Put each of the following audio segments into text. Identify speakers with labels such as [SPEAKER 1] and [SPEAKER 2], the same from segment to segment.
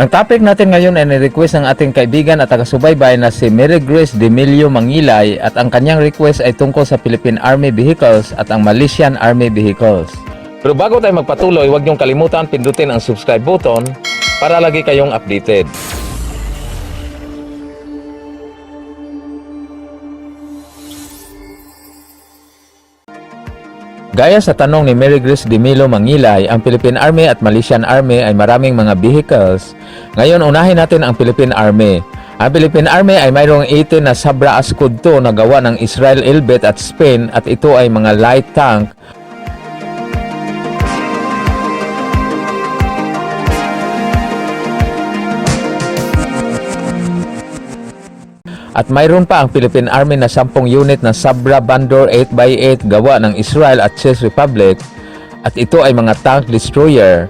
[SPEAKER 1] Ang topic natin ngayon ay ni-request ng ating kaibigan at taga-subaybay na si Mary Grace Demilio Mangilay at ang kanyang request ay tungkol sa Philippine Army Vehicles at ang Malaysian Army Vehicles. Pero bago tayo magpatuloy, huwag niyong kalimutan pindutin ang subscribe button para lagi kayong updated. Gaya sa tanong ni Mary Grace Demilo Mangilay, ang Philippine Army at Malaysian Army ay maraming mga vehicles. Ngayon, unahin natin ang Philippine Army. Ang Philippine Army ay mayroong 18 na Sabra Ascudto na gawa ng Israel Elbit at Spain at ito ay mga light tank At mayroon pa ang Philippine Army na 10 unit na Sabra Bandor 8x8 gawa ng Israel at Czech Republic at ito ay mga tank destroyer.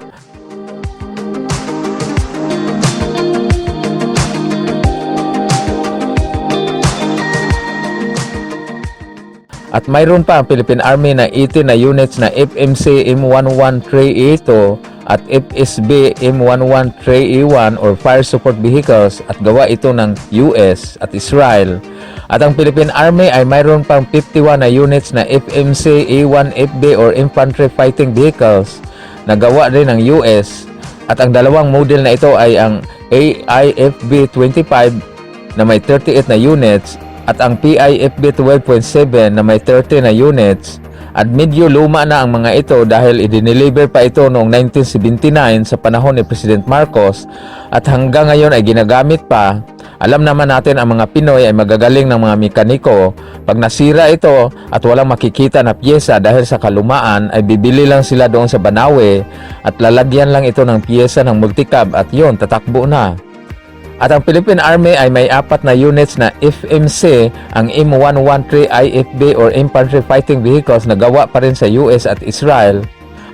[SPEAKER 1] At mayroon pa ang Philippine Army na 18 na units na FMC M1138 at FSB M1138 or Fire Support Vehicles at gawa ito ng US at Israel. At ang Philippine Army ay mayroon pang 51 na units na FMC A1FB or Infantry Fighting Vehicles na gawa rin ng US. At ang dalawang model na ito ay ang AIFB 25 na may 38 na units at ang PIFB 12.7 na may 30 na units at medyo luma na ang mga ito dahil idineliver pa ito noong 1979 sa panahon ni President Marcos at hanggang ngayon ay ginagamit pa. Alam naman natin ang mga Pinoy ay magagaling ng mga mekaniko. Pag nasira ito at walang makikita na pyesa dahil sa kalumaan ay bibili lang sila doon sa Banawe at lalagyan lang ito ng pyesa ng multicab at yon tatakbo na. At ang Philippine Army ay may apat na units na FMC, ang M113 IFB or Infantry Fighting Vehicles na gawa pa rin sa US at Israel.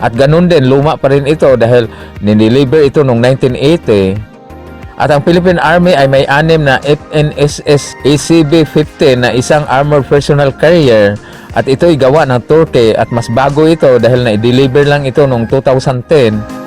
[SPEAKER 1] At ganun din, luma pa rin ito dahil nindeliver ito noong 1980. At ang Philippine Army ay may anim na FNSS ACB-15 na isang armored personnel carrier at ito'y gawa ng Turkey at mas bago ito dahil na-deliver lang ito noong 2010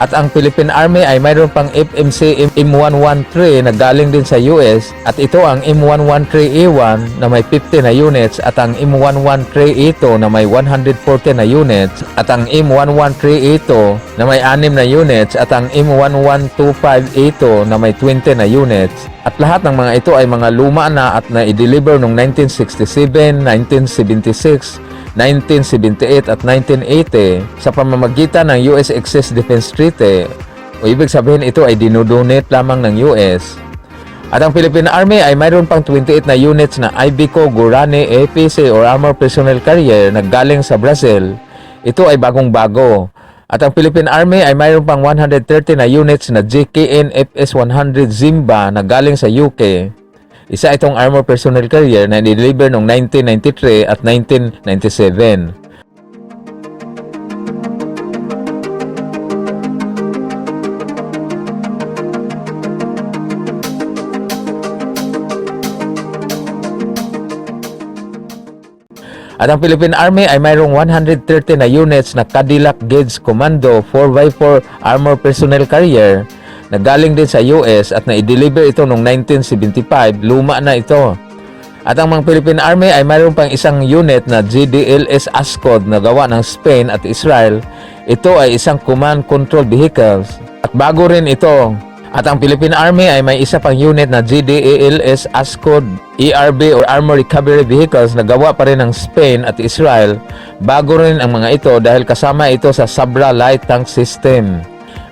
[SPEAKER 1] At ang Philippine Army ay mayroon pang FMC M113 na galing din sa US at ito ang M113A1 na may 50 na units at ang M113A2 na may 140 na units. At ang M113A2 na may 6 na units at ang M1125A2 na may 20 na units. At lahat ng mga ito ay mga luma na at na-deliver noong 1967, 1976, 1978 at 1980 sa pamamagitan ng US Excess Defense Treaty o ibig sabihin ito ay dinodonate lamang ng US. At ang Philippine Army ay mayroon pang 28 na units na IBCO Gurani APC or Armor Personnel Carrier na galing sa Brazil. Ito ay bagong-bago. At ang Philippine Army ay mayroon pang 130 na units na JKN FS-100 Zimba na galing sa UK. Isa itong armor personnel carrier na nideliver noong 1993 at 1997. At ang Philippine Army ay mayroong 130 na units na Cadillac Gauge Commando 4x4 Armor Personnel Carrier na galing din sa US at na-deliver ito noong 1975. Luma na ito. At ang mga Philippine Army ay mayroon pang isang unit na GDLS ASCOD na gawa ng Spain at Israel. Ito ay isang command control vehicles. At bago rin ito. At ang Philippine Army ay may isa pang unit na GDALS ASCOD ERB or Armor Recovery Vehicles na gawa pa rin ng Spain at Israel. Bago rin ang mga ito dahil kasama ito sa Sabra Light Tank System.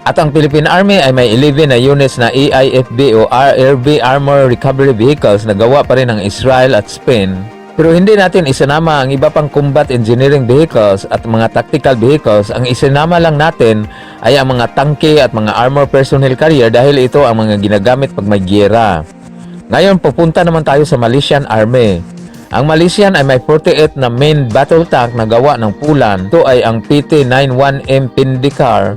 [SPEAKER 1] At ang Philippine Army ay may 11 na units na AIFB o RRB Armor Recovery Vehicles na gawa pa rin ng Israel at Spain. Pero hindi natin isinama ang iba pang combat engineering vehicles at mga tactical vehicles. Ang isinama lang natin ay ang mga tangke at mga armor personnel carrier dahil ito ang mga ginagamit pag may giyera. Ngayon pupunta naman tayo sa Malaysian Army. Ang Malaysian ay may 48 na main battle tank na gawa ng pulan. Ito ay ang PT-91M Pindikar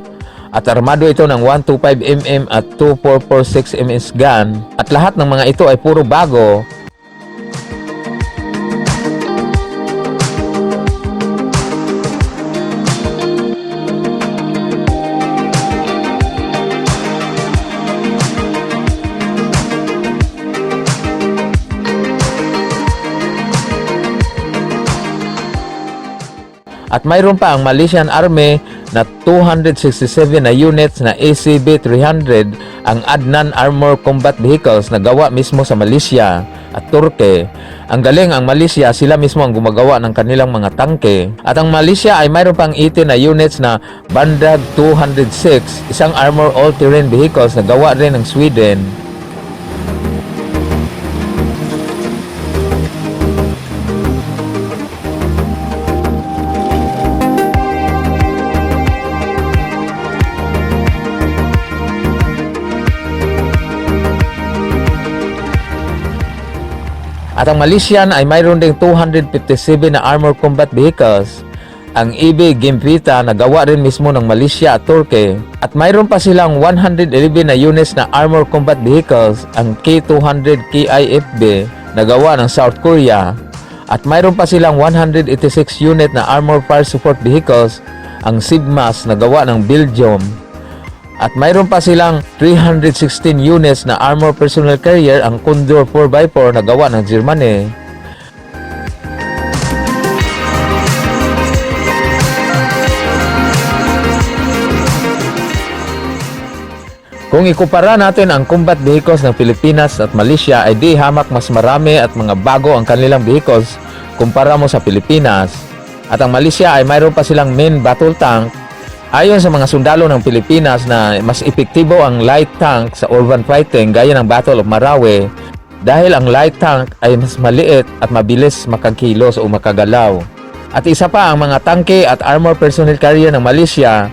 [SPEAKER 1] At armado ito ng 125mm at 2446 ms gun. At lahat ng mga ito ay puro bago At mayroon pa ang Malaysian Army na 267 na units na ACB-300 ang Adnan Armor Combat Vehicles na gawa mismo sa Malaysia at Turkey. Ang galing ang Malaysia, sila mismo ang gumagawa ng kanilang mga tangke. At ang Malaysia ay mayroon pang 18 na units na Bandag 206, isang armor all-terrain vehicles na gawa rin ng Sweden. At ang Malaysian ay mayroon ding 257 na armor combat vehicles. Ang EB Gimpita na gawa rin mismo ng Malaysia at Turkey. At mayroon pa silang 111 na units na armor combat vehicles, ang K200 KIFB na gawa ng South Korea. At mayroon pa silang 186 unit na armor fire support vehicles, ang Sigmas na gawa ng Belgium. At mayroon pa silang 316 units na armor personnel carrier ang Condor 4x4 na gawa ng Germany. Kung ikumpara natin ang combat vehicles ng Pilipinas at Malaysia ay di hamak mas marami at mga bago ang kanilang vehicles kumpara mo sa Pilipinas. At ang Malaysia ay mayroon pa silang main battle tank Ayon sa mga sundalo ng Pilipinas na mas epektibo ang light tank sa urban fighting gaya ng Battle of Marawi dahil ang light tank ay mas maliit at mabilis makagkilos o makagalaw. At isa pa ang mga tangke at armor personnel carrier ng Malaysia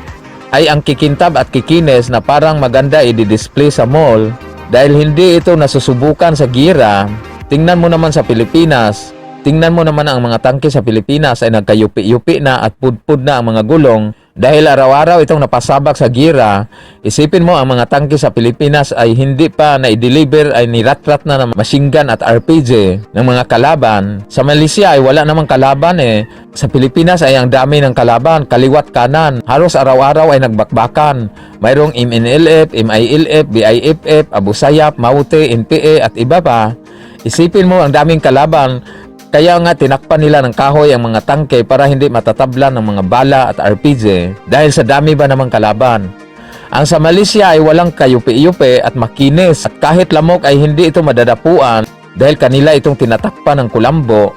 [SPEAKER 1] ay ang kikintab at kikines na parang maganda i-display sa mall dahil hindi ito nasusubukan sa gira. Tingnan mo naman sa Pilipinas, tingnan mo naman ang mga tangke sa Pilipinas ay nagkayupi-yupi na at pudpud na ang mga gulong dahil araw-araw itong napasabak sa gira, isipin mo ang mga tangke sa Pilipinas ay hindi pa na-deliver ay niratrat na ng machine gun at RPG ng mga kalaban. Sa Malaysia ay wala namang kalaban eh. Sa Pilipinas ay ang dami ng kalaban, kaliwat kanan. Halos araw-araw ay nagbakbakan. Mayroong MNLF, MILF, BIFF, Abu Sayyaf, Maute, NPA at iba pa. Isipin mo ang daming kalaban kaya nga tinakpan nila ng kahoy ang mga tangke para hindi matatablan ng mga bala at RPG dahil sa dami ba namang kalaban. Ang sa Malaysia ay walang kayupi-yupi at makinis at kahit lamok ay hindi ito madadapuan dahil kanila itong tinatakpan ng kulambo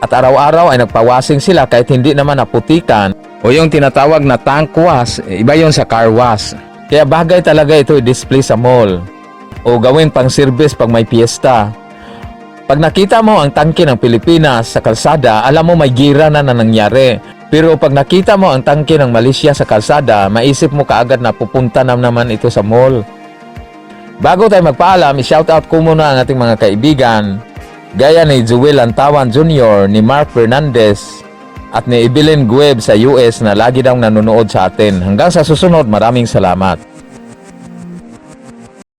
[SPEAKER 1] at araw-araw ay nagpawasing sila kahit hindi naman naputikan o yung tinatawag na tank wash, iba yon sa car wash. Kaya bagay talaga ito i-display sa mall o gawin pang service pag may piyesta. Pag nakita mo ang tangke ng Pilipinas sa kalsada, alam mo may gira na na nangyari. Pero pag nakita mo ang tangke ng Malaysia sa kalsada, maisip mo kaagad na pupunta na naman ito sa mall. Bago tayo magpaalam, i-shoutout ko muna ang ating mga kaibigan. Gaya ni Joel Antawan Jr., ni Mark Fernandez, at ni Evelyn Gueb sa US na lagi daw nanonood sa atin. Hanggang sa susunod, maraming salamat.